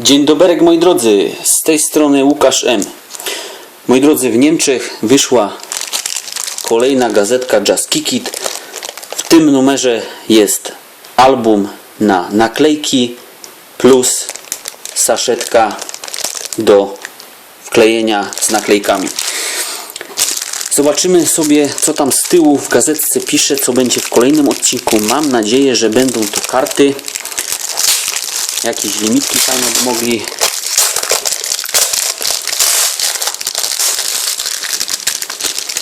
Dzień dobry moi drodzy, z tej strony Łukasz M. Moi drodzy, w Niemczech wyszła kolejna gazetka Jazz Kick It. W tym numerze jest album na naklejki plus saszetka do wklejenia z naklejkami. Zobaczymy sobie, co tam z tyłu w gazetce pisze, co będzie w kolejnym odcinku. Mam nadzieję, że będą to karty. Jakieś limitki fajne by mogli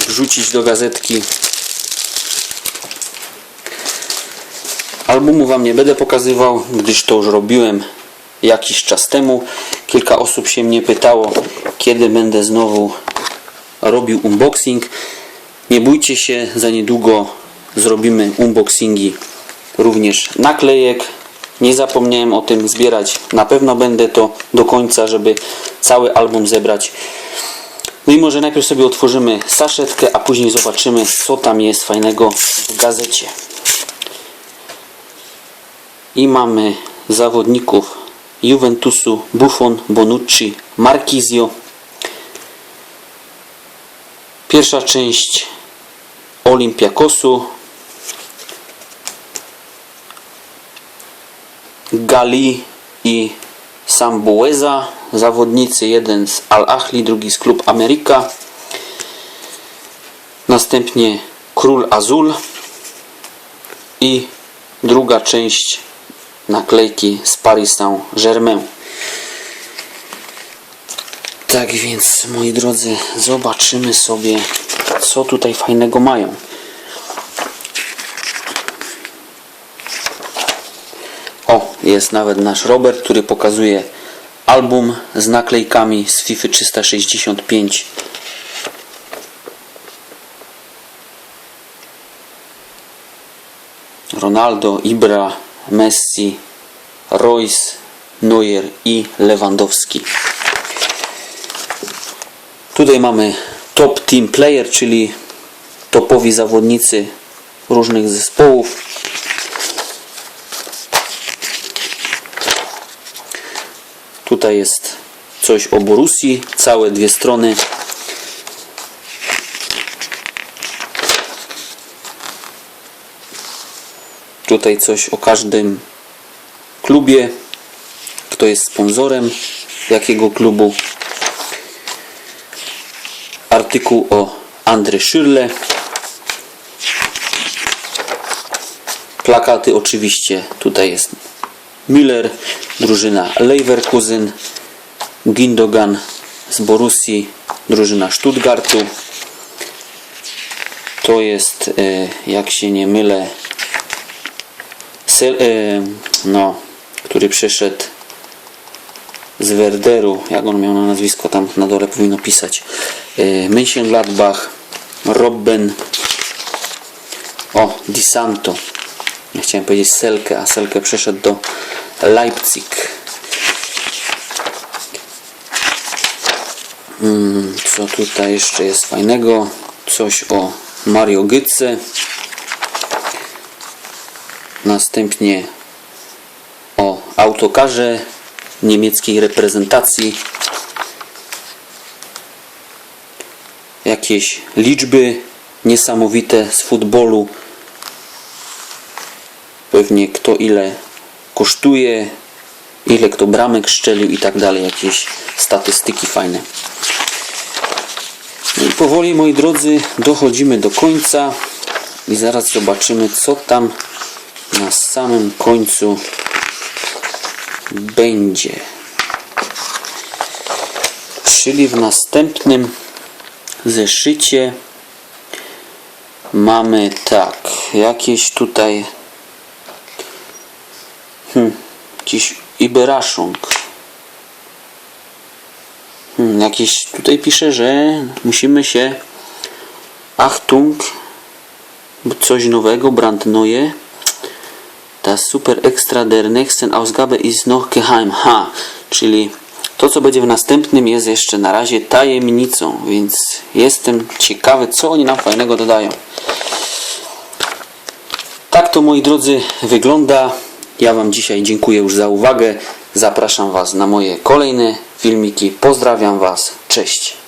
wrzucić do gazetki. Albumu Wam nie będę pokazywał, gdyż to już robiłem jakiś czas temu. Kilka osób się mnie pytało, kiedy będę znowu robił unboxing. Nie bójcie się, za niedługo zrobimy unboxingi również naklejek. Nie zapomniałem o tym zbierać. Na pewno będę to do końca, żeby cały album zebrać. No i może najpierw sobie otworzymy saszetkę, a później zobaczymy, co tam jest fajnego w gazecie. I mamy zawodników Juventusu Buffon, Bonucci, Marquisio. Pierwsza część Olympiakosu. Gali i Sambueza. Zawodnicy, jeden z Al Ahli, drugi z Klub Amerika. Następnie Król Azul i druga część naklejki z Paris Saint-Germain. Tak więc, moi drodzy, zobaczymy sobie, co tutaj fajnego mają. O, jest nawet nasz Robert, który pokazuje album z naklejkami z FIFA 365. Ronaldo, Ibra, Messi, Royce, Neuer i Lewandowski. Tutaj mamy top team player, czyli topowi zawodnicy różnych zespołów. Tutaj jest coś o Borussii, całe dwie strony. Tutaj coś o każdym klubie, kto jest sponsorem jakiego klubu. Artykuł o André Schürrle. Plakaty oczywiście tutaj jest Müller, drużyna Leverkusen, Gindogan z Borussii, drużyna Stuttgartu. To jest, e, jak się nie mylę, Sel, e, no, który przyszedł z Werderu, jak on miał na nazwisko, tam na dole powinno pisać. E, Mönchengladbach, Robben, o, Di Santo. Chciałem powiedzieć Selke, a Selke przeszedł do Leipzig. Mm, co tutaj jeszcze jest fajnego? Coś o Mario Gytce. Następnie o autokarze niemieckiej reprezentacji. Jakieś liczby niesamowite z futbolu. Pewnie kto ile kosztuje, ile kto bramek szczelił i tak dalej. Jakieś statystyki fajne. No i powoli, moi drodzy, dochodzimy do końca i zaraz zobaczymy, co tam na samym końcu będzie. Czyli w następnym zeszycie mamy tak, jakieś tutaj hmm, jakiś Iberaszung. Hmm, jakieś tutaj pisze, że musimy się Achtung coś nowego, brandneue Das super extra der nächsten Ausgabe ist noch geheim. Ha, czyli to, co będzie w następnym, jest jeszcze na razie tajemnicą, więc jestem ciekawy, co oni nam fajnego dodają. Tak to, moi drodzy, wygląda. Ja Wam dzisiaj dziękuję już za uwagę. Zapraszam Was na moje kolejne filmiki. Pozdrawiam Was. Cześć.